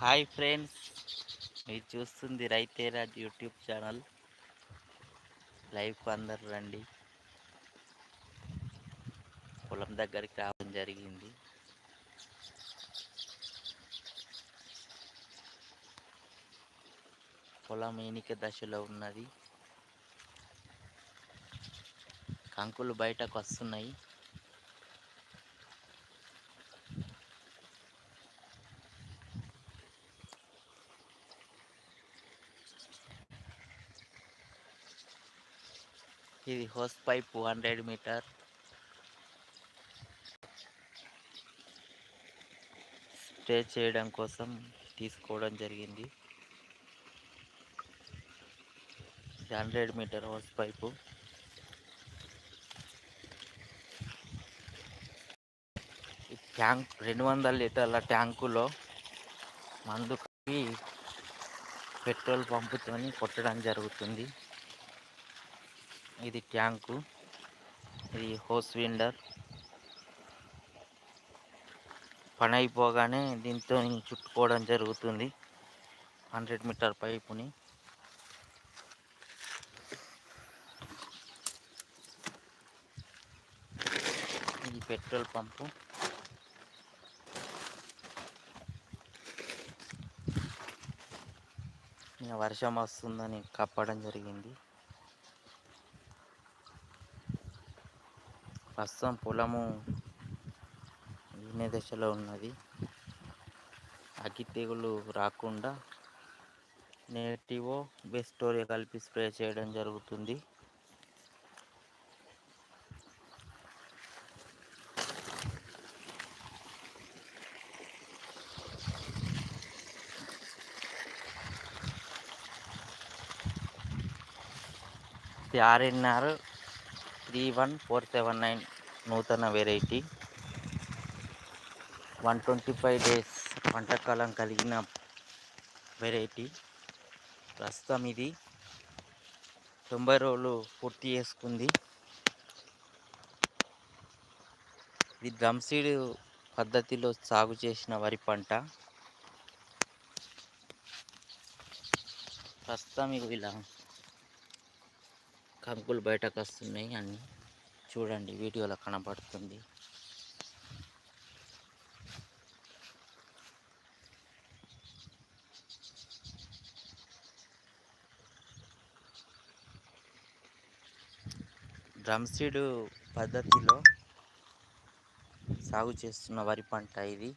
Hi friends మీరు చూస్తుంది రైతేరాజ్ YouTube channel. లైవ్కు అందరు రండి. పొలం దగ్గరికి రావడం జరిగింది. పొలం ఎనిక దశలో ఉన్నది. కంకులు బయటకు వస్తున్నాయి. ఇది hose pipe hundred metre. Spray చేయడం కోసం తీసుకోవడం జరిగింది. Hundred metre hose pipe. ఈ ట్యాంక్ రెండు వందల లీటర్ల ట్యాంకులో మందు పెట్రోల్ పంపుతోని కొట్టడం జరుగుతుంది. ఇది ట్యాంకు ఇది హోస్ విండర్ పని అయిపోగానే దీంతో చుట్టుకోవడం జరుగుతుంది. హండ్రెడ్ మీటర్ పైపుని. ఇది పెట్రోల్ పంపు. వర్షం వస్తుందని కప్పడం జరిగింది. ప్రస్తుతం పొలము ఈనే దశలో ఉన్నది. అగ్గి తెగులు రాకుండా నేటివో బెస్టోరియా కలిపి స్ప్రే చేయడం జరుగుతుంది. RNR three one four seven nine నూతన variety. One twenty five days వంటకాలం కలిగిన వెరైటీ. ప్రస్తుతం ఇది తొంభై రోజులు పూర్తి చేసుకుంది. ఇది డ్రమ్ సీడ్ పద్ధతిలో సాగు చేసిన వరి పంట. ప్రస్తుతం ఇలా. కంకులు బయటకు వస్తున్నాయి అన్నీ చూడండి వీడియోలో కనబడుతుంది డ్రమ్ సీడ్ పద్ధతిలో సాగు చేస్తున్న వరి పంట ఇది.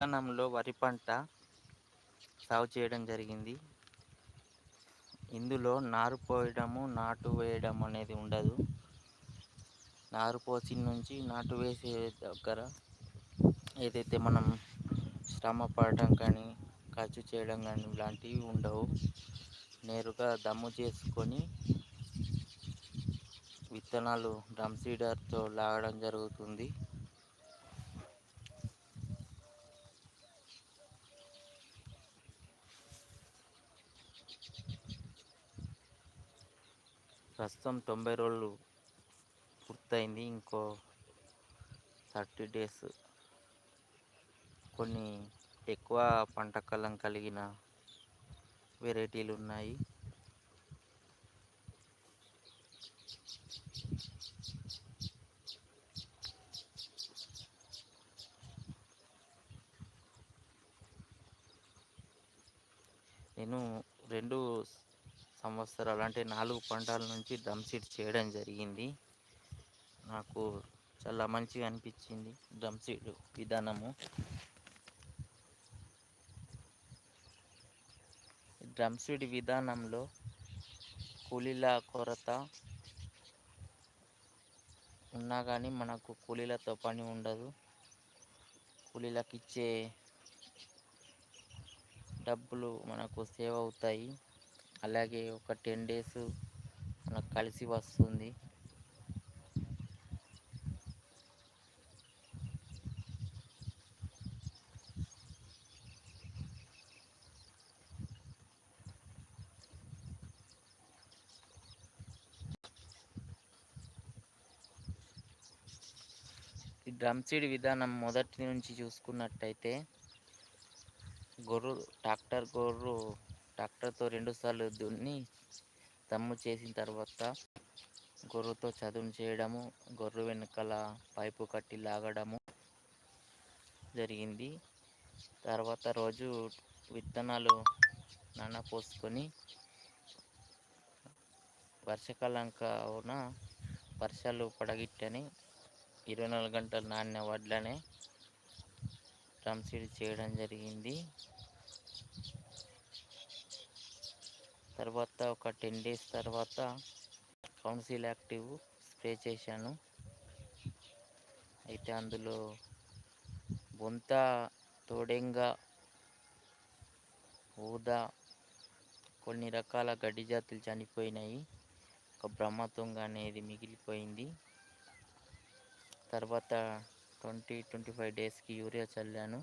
విత్తనంలో వరి పంట సాగు చేయడం జరిగింది. ఇందులో నారు పోయడము నాటు వేయడం అనేది ఉండదు. నారు పోసిన నుంచి నాటు వేసే దగ్గర ఏదైతే మనం శ్రమ పడటం కానీ ఖర్చు చేయడం కానీ ఇలాంటివి ఉండవు. నేరుగా దమ్ము చేసుకొని విత్తనాలు డ్రమ్ సీడర్తో లాగడం జరుగుతుంది. ప్రస్తుతం తొంభై రోజులు పూర్తయింది. ఇంకో థర్టీ డేస్ కొన్ని ఎక్కువ పంట కాలం కలిగిన వెరైటీలు ఉన్నాయి. నేను రెండు సంవత్సరాలు అంటే నాలుగు పంటల నుంచి డ్రమ్ సీడ్ చేయడం జరిగింది. నాకు చాలా మంచిగా అనిపించింది డ్రమ్ సీడ్ విధానము. డ్రమ్ సీడ్ విధానంలో కూలీల కొరత ఉన్నా కానీ మనకు కూలీలతో పని ఉండదు. కూలీలకు ఇచ్చే డబ్బులు మనకు సేవ్ అవుతాయి. అలాగే ఒక టెన్ డేస్ మనకు కలిసి వస్తుంది. ఈ డ్రమ్ సీడ్ విధానం మొదటి నుంచి చూసుకున్నట్టయితే గొర్రు ట్రాక్టర్ గొర్రు ట్రాక్టర్తో రెండుసార్లు దున్ని తమ్ము చేసిన తర్వాత గొర్రుతో చదును చేయడము గొర్రు వెనకాల పైపు కట్టి లాగడము జరిగింది. తర్వాత రోజు విత్తనాలు నానపోసుకొని వర్షాకాలం కావున వర్షాలు పడగిట్టని ఇరవై నాలుగు గంటలు నానిన వడ్లనే డ్రమ్ సీడ్ చేయడం జరిగింది. తర్వాత ఒక టెన్ డేస్ తర్వాత కౌన్సిల్ యాక్టివ్ స్ప్రే చేశాను. అయితే అందులో బొంత తోడెంగ ఊదా కొన్ని రకాల గడ్డి జాతులు చనిపోయినాయి. ఒక బ్రహ్మతుంగ అనేది మిగిలిపోయింది. తర్వాత ట్వంటీ ట్వంటీ ఫైవ్ డేస్కి యూరియా చల్లాను.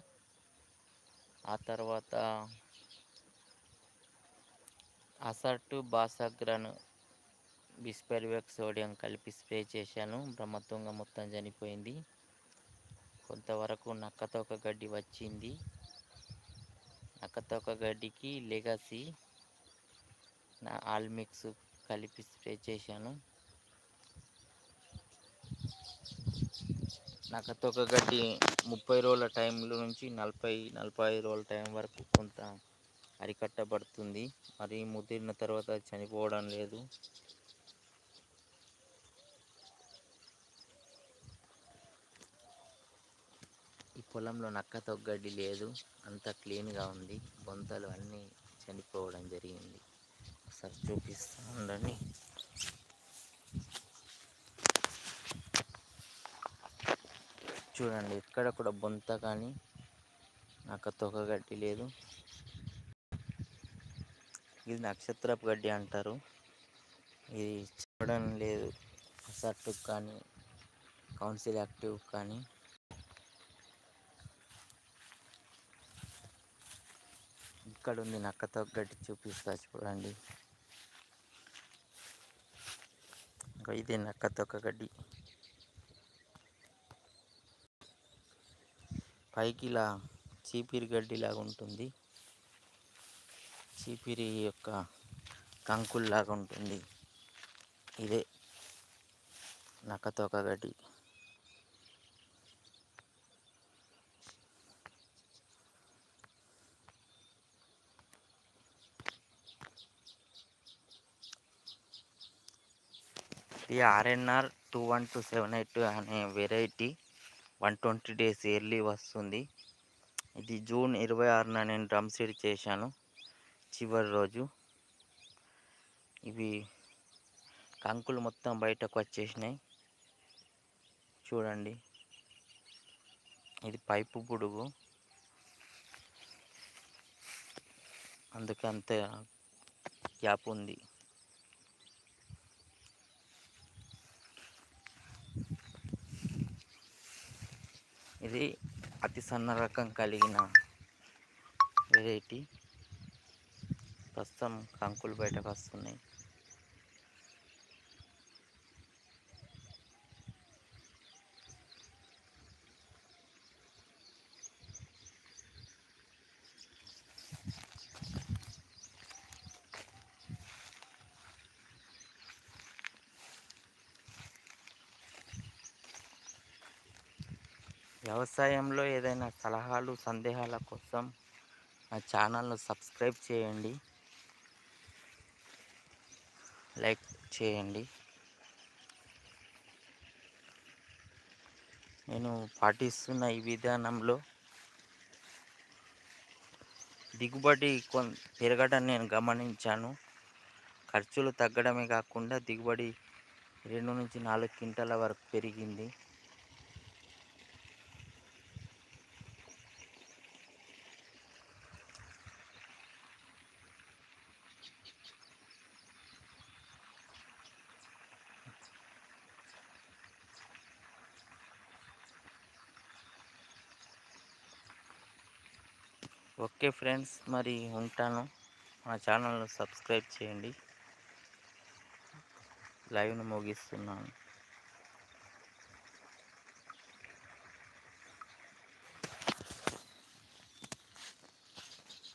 ఆ తర్వాత అసర్టు బాసాగ్రాను బిస్పెర్వేక్ సోడియం కలిపి స్ప్రే చేశాను. బ్రహ్మతుంగ మొత్తం చనిపోయింది. కొంతవరకు నక్కతోక గడ్డి వచ్చింది. నక్కతోక గడ్డికి లెగసీ నా ఆల్మిక్స్ కలిపి స్ప్రే చేశాను. నక్కతోక గడ్డి ముప్పై రోజుల టైంలో నుంచి నలభై నలభై రోజుల టైం వరకు కొంత అరికట్టబడుతుంది. మరి ముదిరిన తర్వాత చనిపోవడం లేదు. ఈ పొలంలో నక్కతో గడ్డి లేదు. అంత క్లీన్గా ఉంది. బొంతలు అన్నీ చనిపోవడం జరిగింది. ఒకసారి చూపిస్తూ ఉండండి. చూడండి ఎక్కడ కూడా బొంత కానీ నక్క తొక్క గడ్డి లేదు. ఇది నక్షత్రపు గడ్డి అంటారు. ఇది చూడడం లేదు. సట్టు కానీ కౌన్సిల్ యాక్టివ్ కానీ. ఇక్కడ ఉంది నక్కతో గడ్డి చూపిస్తా చూడండి. ఇది నక్కతొక్క గడ్డి. పైకి ఇలా చీపిరి గడ్డి లాగా ఉంటుంది. చీపిరి యొక్క కంకుల్లాగా ఉంటుంది. ఇదే నక్కతోక గడ్డి. ఇది RNR two one two seven eight అనే variety one twenty days early వస్తుంది. ఇది జూన్ ఇరవై ఆరున నేను డ్రమ్ సీడ్ చేశాను. చివరి రోజు ఇవి కంకులు మొత్తం బయటకు వచ్చేసినాయి. చూడండి. ఇది పైపు పొడుగు. అందుకే అంత గ్యాప్ ఉంది. ఇది అతి సన్న రకం కలిగిన వెరైటీ ప్రస్తుతం కంకులు బయటకు వస్తున్నాయి. వ్యవసాయంలో ఏదైనా సలహాలు సందేహాల కోసం మా ఛానల్ను సబ్స్క్రైబ్ చేయండి. లైక్ చేయండి. నేను పాటిస్తున్న ఈ విధానంలో దిగుబడి కొన్ పెరగడం నేను గమనించాను. ఖర్చులు తగ్గడమే కాకుండా దిగుబడి రెండు నుంచి నాలుగు క్వింటాల వరకు పెరిగింది. ఓకే ఫ్రెండ్స్ మరి ఉంటాను. మా ఛానల్ను సబ్స్క్రైబ్ చేయండి. లైవ్ను ముగిస్తున్నాను.